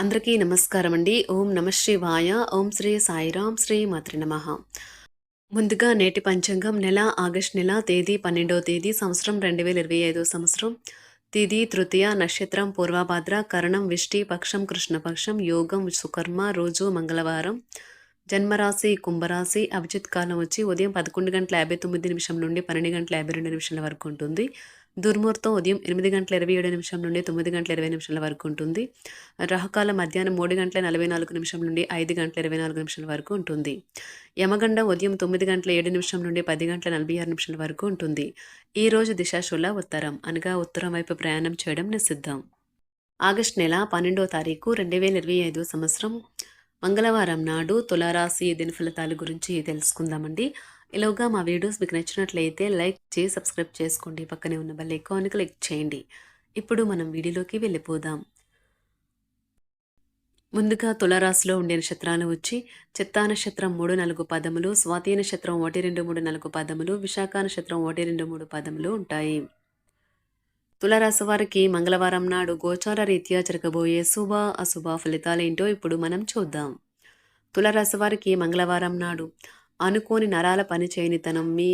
అందరికీ నమస్కారం అండి ఓం నమ శివాయ. ఓం శ్రీ సాయిరాం శ్రీ మాతృ నమ. ముందుగా నేటి పంచాంగం నెల ఆగస్ట్ నెల తేదీ పన్నెండవ తేదీ సంవత్సరం రెండు వేల ఇరవై ఐదో సంవత్సరం. తిథి తృతీయ నక్షత్రం పూర్వభాద్ర కరణం విష్టి పక్షం కృష్ణపక్షం యోగం సుకర్మ రోజు మంగళవారం. జన్మరాశి కుంభరాశి అభిజిత్ కాలం వచ్చి ఉదయం పదకొండు గంటల యాభై తొమ్మిది నిమిషం నుండి పన్నెండు గంటల యాభై రెండు నిమిషాల వరకు ఉంటుంది. దుర్ముహూర్తం ఉదయం ఎనిమిది గంటల ఇరవై ఏడు నిమిషం నుండి తొమ్మిది గంటల ఇరవై నిమిషాల వరకు ఉంటుంది. రాహుకాలం మధ్యాహ్నం మూడు గంటల నలభై నాలుగు నిమిషం నుండి ఐదు గంటల ఇరవై నాలుగు నిమిషాల వరకు ఉంటుంది. యమగండం ఉదయం తొమ్మిది గంటల ఏడు నిమిషం నుండి పది గంటల నలభై ఆరు నిమిషాల వరకు ఉంటుంది. ఈ రోజు దిశాశుల ఉత్తరం. అనగా ఉత్తరం వైపు ప్రయాణం చేయడం నిషిద్ధం. ఆగస్ట్ నెల పన్నెండో తారీఖు రెండు వేల ఇరవై ఐదు సంవత్సరం. మంగళవారం నాడు తులారాశి దిన ఫలితాల గురించి తెలుసుకుందామండి. ఇలాగా మా వీడియోస్ మీకు నచ్చినట్లయితే లైక్ చేసి సబ్స్క్రైబ్ చేసుకోండి. పక్కనే ఉన్న బెల్ ఐకాన్కి క్లిక్ చేయండి. ఇప్పుడు మనం వీడియోలోకి వెళ్ళిపోదాం. ముందుగా తులరాశిలో ఉండే నక్షత్రాలు వచ్చి చిత్తా నక్షత్రం మూడు నాలుగు పదములు స్వాతి నక్షత్రం ఒకటి రెండు మూడు నాలుగు పదములు విశాఖ నక్షత్రం ఒకటి రెండు మూడు పదములు ఉంటాయి. తులరాశి వారికి మంగళవారం నాడు గోచార రీత్యా జరగబోయే శుభ అశుభ ఫలితాలేంటో ఇప్పుడు మనం చూద్దాం. తులరాశి వారికి మంగళవారం నాడు అనుకోని నరాల పనిచేయనితనం మీ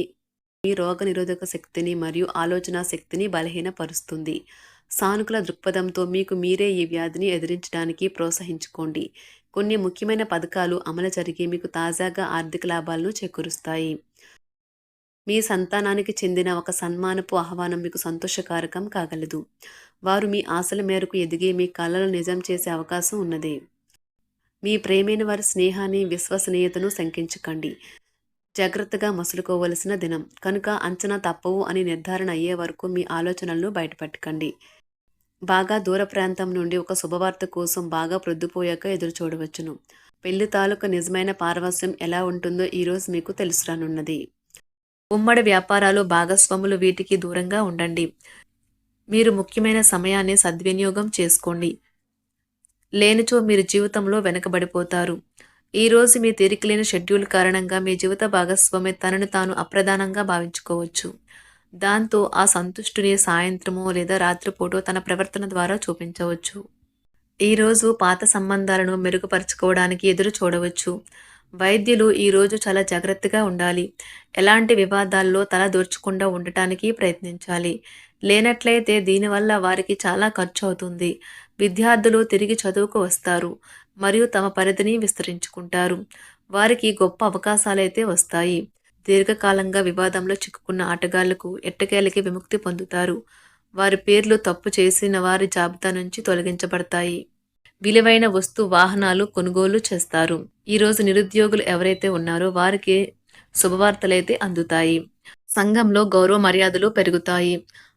మీ రోగ నిరోధక శక్తిని మరియు ఆలోచన శక్తిని బలహీనపరుస్తుంది. సానుకూల దృక్పథంతో మీకు మీరే ఈ వ్యాధిని ఎదిరించడానికి ప్రోత్సహించుకోండి. కొన్ని ముఖ్యమైన పథకాలు అమలు జరిగి మీకు తాజాగా ఆర్థిక లాభాలను చేకూరుస్తాయి. మీ సంతానానికి చెందిన ఒక సన్మానపు ఆహ్వానం మీకు సంతోషకారకం కాగలదు. వారు మీ ఆశల మేరకు ఎదిగి మీ కళలను నిజం చేసే అవకాశం ఉన్నది. మీ ప్రేమైన వారి స్నేహాన్ని విశ్వసనీయతను శంకించకండి. జాగ్రత్తగా మసులుకోవలసిన దినం. కనుక అంచనా తప్పవు అని నిర్ధారణ అయ్యే వరకు మీ ఆలోచనలను బయటపెట్టకండి. బాగా దూర ప్రాంతం నుండి ఒక శుభవార్త కోసం బాగా ప్రొద్దుపోయాక ఎదురు చూడవచ్చును పెళ్ళి తాలూకు నిజమైన పారవస్యం ఎలా ఉంటుందో ఈరోజు మీకు తెలుసురానున్నది. ఉమ్మడి వ్యాపారాలు భాగస్వాములు వీటికి దూరంగా ఉండండి. మీరు ముఖ్యమైన సమయాన్ని సద్వినియోగం చేసుకోండి. లేనిచో మీరు జీవితంలో వెనకబడిపోతారు. ఈరోజు మీ తీరికలేని షెడ్యూల్ కారణంగా మీ జీవిత భాగస్వామి తనను తాను అప్రధానంగా భావించుకోవచ్చు. దాంతో ఆ సంతుష్టుని సాయంత్రమో లేదా రాత్రిపూటో తన ప్రవర్తన ద్వారా చూపించవచ్చు. ఈరోజు పాత సంబంధాలను మెరుగుపరుచుకోవడానికి ఎదురు చూడవచ్చు. వైద్యులు ఈరోజు చాలా జాగ్రత్తగా ఉండాలి. ఎలాంటి వివాదాల్లో తల దోర్చకుండా ఉండటానికి ప్రయత్నించాలి. లేనట్లయితే దీనివల్ల వారికి చాలా ఖర్చు అవుతుంది విద్యార్థులు తిరిగి చదువుకు వస్తారు మరియు తమ పరిధిని విస్తరించుకుంటారు. వారికి గొప్ప అవకాశాలైతే వస్తాయి. దీర్ఘకాలంగా వివాదంలో చిక్కుకున్న ఆటగాళ్ళకు ఎట్టకేలకి విముక్తి పొందుతారు. వారి పేర్లు తప్పు చేసిన వారి జాబితా నుంచి తొలగించబడతాయి. విలువైన వస్తు వాహనాలు కొనుగోలు చేస్తారు. ఈరోజు నిరుద్యోగులు ఎవరైతే ఉన్నారో వారికి శుభవార్తలైతే అందుతాయి. సంఘంలో గౌరవ మర్యాదలు పెరుగుతాయి.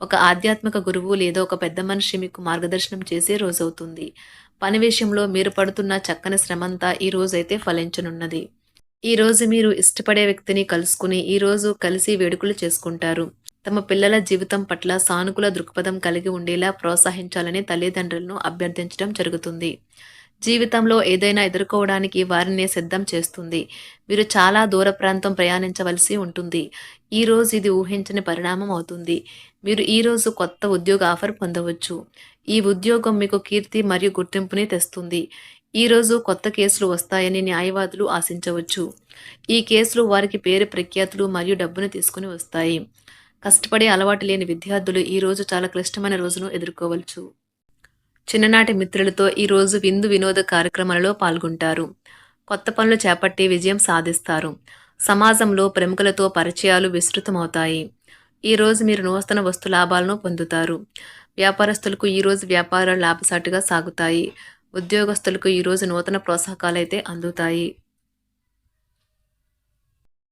ఒక ఆధ్యాత్మిక గురువు లేదా ఒక పెద్ద మనిషి మీకు మార్గదర్శనం చేసే రోజవుతుంది. పని విషయంలో మీరు పడుతున్న చక్కని శ్రమంతా ఈ రోజైతే ఫలించనున్నది. ఈ రోజు మీరు ఇష్టపడే వ్యక్తిని కలుసుకుని ఈ రోజు కలిసి వేడుకలు చేసుకుంటారు. తమ పిల్లల జీవితం పట్ల సానుకూల దృక్పథం కలిగి ఉండేలా ప్రోత్సహించాలని తల్లిదండ్రులను అభ్యర్థించడం జరుగుతుంది. జీవితంలో ఏదైనా ఎదుర్కోవడానికి వారిని సిద్ధం చేస్తుంది. మీరు చాలా దూర ప్రాంతం ప్రయాణించవలసి ఉంటుంది. ఈ రోజు ఇది ఊహించని పరిణామం అవుతుంది. మీరు ఈ రోజు కొత్త ఉద్యోగ ఆఫర్ పొందవచ్చు. ఈ ఉద్యోగం మీకు కీర్తి మరియు గుర్తింపుని తెస్తుంది. ఈ రోజు కొత్త కేసులు వస్తాయని న్యాయవాదులు ఆశించవచ్చు. ఈ కేసులు వారికి పేరు ప్రఖ్యాతులు మరియు డబ్బును తీసుకుని వస్తాయి. కష్టపడే అలవాటు లేని విద్యార్థులు ఈ రోజు చాలా క్లిష్టమైన రోజును ఎదుర్కోవచ్చు. చిన్ననాటి మిత్రులతో ఈరోజు విందు వినోద కార్యక్రమాలలో పాల్గొంటారు. కొత్త పనులు చేపట్టి విజయం సాధిస్తారు. సమాజంలో ప్రముఖులతో పరిచయాలు విస్తృతమవుతాయి. ఈ రోజు మీరు నూతన వస్తు లాభాలను పొందుతారు. వ్యాపారస్తులకు ఈ రోజు వ్యాపారాలు లాభసాటిగా సాగుతాయి. ఉద్యోగస్తులకు ఈరోజు నూతన ప్రోత్సాహకాలు అయితే అందుతాయి.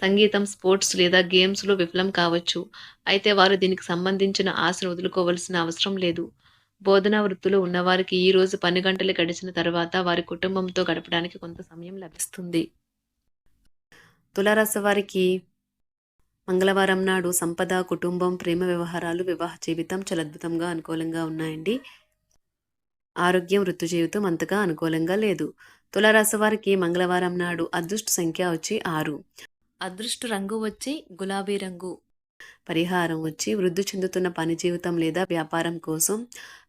సంగీతం స్పోర్ట్స్ లేదా గేమ్స్లో విఫలం కావచ్చు. అయితే వారు దీనికి సంబంధించిన ఆశను వదులుకోవలసిన అవసరం లేదు. బోధనా వృత్తిలో ఉన్నవారికి ఈ రోజు పని గంటలు గడిచిన తర్వాత వారి కుటుంబంతో గడపడానికి కొంత సమయం లభిస్తుంది. తులారాశి వారికి మంగళవారం నాడు సంపద కుటుంబం ప్రేమ వ్యవహారాలు వివాహ జీవితం చాలా అద్భుతంగా అనుకూలంగా ఉన్నాయండి. ఆరోగ్యం వృత్తి జీవితం అంతగా అనుకూలంగా లేదు. తులారాశి వారికి మంగళవారం నాడు అదృష్ట సంఖ్య వచ్చి ఆరు. అదృష్ట రంగు వచ్చి గులాబీ రంగు. పరిహారం వచ్చి వృద్ధి చెందుతున్న పని జీవితం లేదా వ్యాపారం కోసం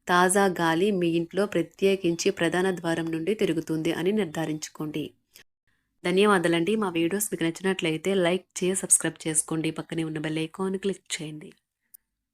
తాజా గాలి మీ ఇంట్లో ప్రత్యేకించి ప్రధాన ద్వారం నుండి తిరుగుతుంది అని నిర్ధారించుకోండి. ధన్యవాదాలండి. మా వీడియోస్ మీకు నచ్చినట్లయితే లైక్ చేసి సబ్స్క్రైబ్ చేసుకోండి. పక్కనే ఉన్న బెల్ ఐకాన్ క్లిక్ చేయండి.